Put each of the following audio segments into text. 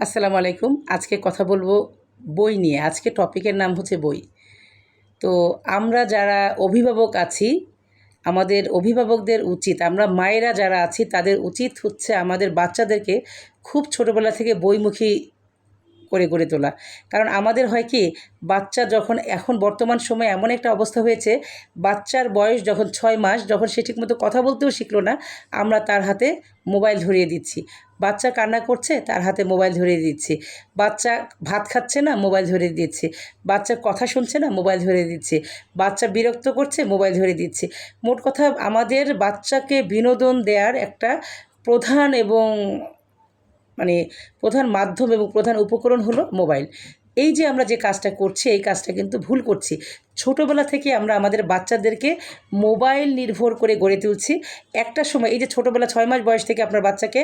আসসালামু আলাইকুম। আজকে কথা বলব বই নিয়ে। আজকে টপিকের নাম হচ্ছে বই। তো আমরা যারা অভিভাবক আছি, আমাদের অভিভাবকদের উচিত, আমরা মায়েরা যারা আছি, তাদের উচিত হচ্ছে আমাদের বাচ্চাদেরকে খুব ছোটোবেলা থেকে বইমুখী করে গড়ে তোলা। কারণ আমাদের হয় কি, বাচ্চা যখন এখন বর্তমান সময়ে এমন একটা অবস্থা হয়েছে, বাচ্চার বয়স যখন ছয় মাস, যখন সে ঠিকমতো কথা বলতেও শিখলো না, আমরা তার হাতে মোবাইল ধরিয়ে দিচ্ছি। বাচ্চা কান্না করছে, তার হাতে মোবাইল ধরিয়ে দিচ্ছি। বাচ্চা ভাত খাচ্ছে না, মোবাইল ধরিয়ে দিচ্ছি। বাচ্চা কথা শুনছে না, মোবাইল ধরিয়ে দিচ্ছি। বাচ্চা বিরক্ত করছে, মোবাইল ধরিয়ে দিচ্ছি। মোট কথা আমাদের বাচ্চাকে বিনোদন দেওয়ার একটা প্রধান এবং মানে প্রধান মাধ্যম এবং প্রধান উপকরণ হলো মোবাইল। এই যে আমরা যে কাজটা করছি, এই কাজটা কিন্তু ভুল করছি। ছোটোবেলা থেকে আমরা আমাদের বাচ্চাদেরকে মোবাইল নির্ভর করে গড়ে তুলছি। একটা সময়, এই যে ছোটোবেলা ছয় মাস বয়স থেকে আপনার বাচ্চাকে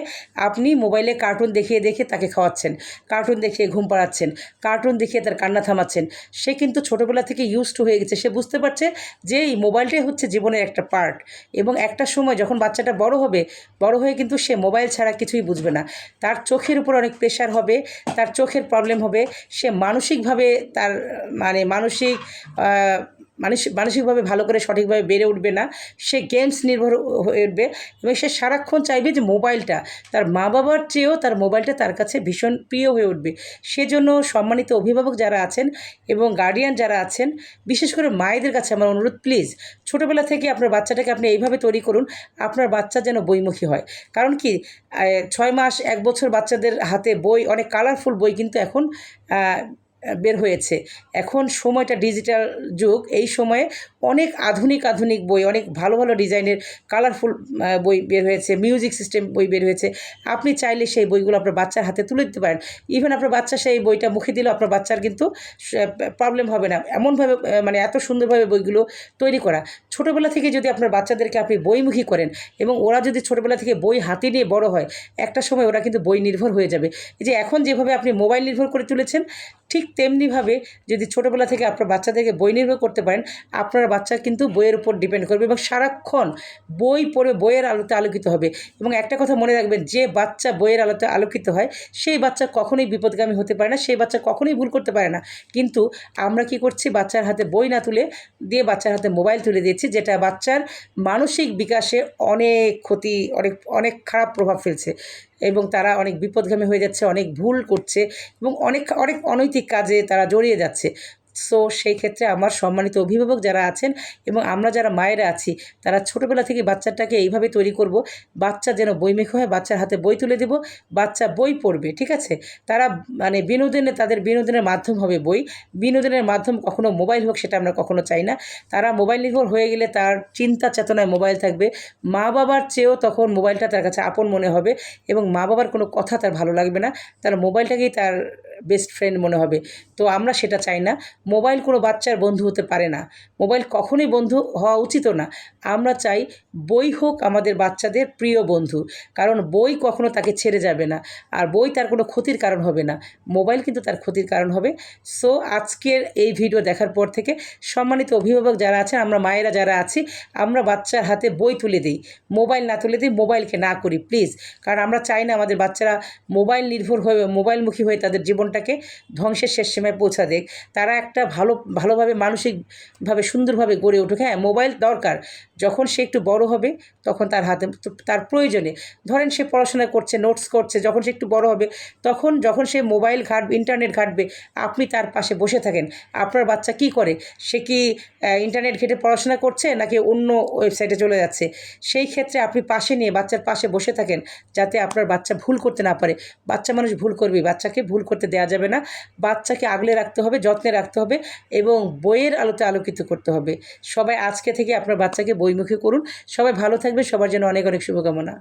আপনি মোবাইলে কার্টুন দেখিয়ে দেখে তাকে খাওয়াচ্ছেন, কার্টুন দেখিয়ে ঘুম পাড়াচ্ছেন, কার্টুন দেখিয়ে তার কান্না থামাচ্ছেন, সে কিন্তু ছোটোবেলা থেকে ইউজ টু হয়ে গেছে। সে বুঝতে পারছে যে এই মোবাইলটাই হচ্ছে জীবনের একটা পার্ট এবং একটা সময় যখন বাচ্চাটা বড় হবে, বড় হয়ে কিন্তু সে মোবাইল ছাড়া কিছুই বুঝবে না। তার চোখের উপর অনেক প্রেশার হবে, তার চোখের প্রবলেম হবে, সে মানসিকভাবে তার মানে মানসিক মানসিক, মানসিকভাবে ভালো করে সঠিকভাবে বেড়ে উঠবে না। সে গেমস নির্ভর হয়ে উঠবে এবং সে সারাক্ষণ চাইবে যে মোবাইলটা, তার মা বাবার চেয়েও তার মোবাইলটা তার কাছে ভীষণ প্রিয় হয়ে উঠবে। সেজন্য সম্মানিত অভিভাবক যারা আছেন এবং গার্ডিয়ান যারা আছেন, বিশেষ করে মায়েদের কাছে আমার অনুরোধ প্লিজ ছোটোবেলা থেকে আপনার বাচ্চাটাকে আপনি এইভাবে তৈরি করুন, আপনার বাচ্চা যেন বইমুখী হয়। কারণ কি ছয় মাস, এক বছর বাচ্চাদের হাতে বই, অনেক কালারফুল বই কিন্তু এখন বের হয়েছে। এখন সময়টা ডিজিটাল যুগ। এই সময়ে অনেক আধুনিক আধুনিক বই, অনেক ভালো ভালো ডিজাইনের কালারফুল বই বের হয়েছে মিউজিক সিস্টেম বই বের হয়েছে। আপনি চাইলে সেই বইগুলো আপনার বাচ্চার হাতে তুলে দিতে পারেন। ইভেন আপনার বাচ্চা সেই বইটা মুখে দিলেও আপনার বাচ্চার কিন্তু প্রবলেম হবে না। এমনভাবে মানে এত সুন্দরভাবে বইগুলো তৈরি করা। ছোটোবেলা থেকে যদি আপনার বাচ্চাদেরকে আপনি বইমুখী করেন এবং ওরা যদি ছোটোবেলা থেকে বই হাতে নিয়ে বড় হয়, একটা সময় ওরা কিন্তু বই নির্ভর হয়ে যাবে। এই যে এখন যেভাবে আপনি মোবাইল নির্ভর করে তুলেছেন, ঠিক তেমনিভাবে যদি ছোটোবেলা থেকে আপনার বাচ্চাদেরকে বই নির্ভর করতে পারেন, আপনার বাচ্চা কিন্তু বইয়ের উপর ডিপেন্ড করবে এবং সারাক্ষণ বই পড়ে বইয়ের আলোতে আলোকিত হবে। এবং একটা কথা মনে রাখবেন, যে বাচ্চা বইয়ের আলোতে আলোকিত হয়, সেই বাচ্চা কখনোই বিপদগামী হতে পারে না, সেই বাচ্চা কখনোই ভুল করতে পারে না। কিন্তু আমরা কি করছি, বাচ্চার হাতে বই না তুলে দিয়ে বাচ্চার হাতে মোবাইল তুলে দিচ্ছি যেটা বাচ্চার মানসিক বিকাশে অনেক ক্ষতি, অনেক অনেক খারাপ প্রভাব ফেলছে। এবং তারা অনেক বিপদগামী হয়ে যাচ্ছে, অনেক ভুল করছে এবং অনেক অনেক অনৈতিক কাজে তারা জড়িয়ে যাচ্ছে। সো সেই ক্ষেত্রে আমার সম্মানিত অভিভাবক যারা আছেন এবং আমরা যারা মায়েরা আছি, তারা ছোটোবেলা থেকে বাচ্চাটাকে এইভাবে তৈরি করব। বাচ্চা যেন বইমেখ হয়, বাচ্চার হাতে বই তুলে দেব, বাচ্চা বই পড়বে, ঠিক আছে? তারা মানে বিনোদনে, তাদের বিনোদনের মাধ্যম হবে বই। বিনোদনের মাধ্যম কখনো মোবাইল হোক, সেটা আমরা কখনো চাই না। তারা মোবাইল নির্ভর হয়ে গেলে তার চিন্তা চেতনায় মোবাইল থাকবে। মা বাবার চেয়েও তখন মোবাইলটা তার কাছে আপন মনে হবে এবং মা বাবার কোনো কথা তার ভালো লাগবে না। তার মোবাইলটাকেই তার বেস্ট ফ্রেন্ড মনে হবে। তো আমরা সেটা চাই না। মোবাইল কোনো বাচ্চার বন্ধু হতে পারে না। মোবাইল কখনোই বন্ধু হওয়া উচিতও না। আমরা চাই বই হোক আমাদের বাচ্চাদের প্রিয় বন্ধু। কারণ বই কখনো তাকে ছেড়ে যাবে না। আর বই তার কোনো ক্ষতির কারণ হবে না। মোবাইল কিন্তু তার ক্ষতির কারণ হবে। সো আজকের এই ভিডিও দেখার পর থেকে সম্মানিত অভিভাবক যারা আছেন, আমরা মায়েরা যারা আছি, আমরা বাচ্চার হাতে বই তুলে দিই। মোবাইল না তুলে দিই মোবাইলকে না করি প্লিজ কারণ আমরা চাই না আমাদের বাচ্চারা মোবাইল নির্ভর হয়ে মোবাইলমুখী হয়ে তাদের জীবনটাকে ধ্বংসের শেষ সীমায় পৌঁছা দেখ। তারা একটা ভালো, ভালোভাবে মানসিকভাবে সুন্দরভাবে গড়ে উঠুক। হ্যাঁ মোবাইল দরকার। যখন সে একটু বড় হবে, তখন তার হাতে তার প্রয়োজনে। ধরেন সে পড়াশোনা করছে নোটস করছে, যখন সে একটু বড় হবে, তখন যখন সে মোবাইল ঘাটবে ইন্টারনেট ঘাটবে, আপনি তার পাশে বসে থাকেন। আপনার বাচ্চা কি করে? সে কি ইন্টারনেট ঘেটে পড়াশোনা করছে, নাকি অন্য ওয়েবসাইটে চলে যাচ্ছে? সেই ক্ষেত্রে আপনি পাশে নিয়ে বাচ্চার পাশে বসে থাকেন, যাতে আপনার বাচ্চা ভুল করতে না পারে। বাচ্চা মানুষ ভুল করবে বাচ্চাকে ভুল করতে দেওয়া যাবে না। বাচ্চাকে আগলে রাখতে হবে, যত্নে রাখতে হবে এবং বইয়ের আলোতে আলোকিত করতে হবে। সবাই আজকে থেকে আপনার বাচ্চাকে বইমুখী করুন। সবাই ভালো থাকবে সবার জন্য অনেক অনেক শুভকামনা।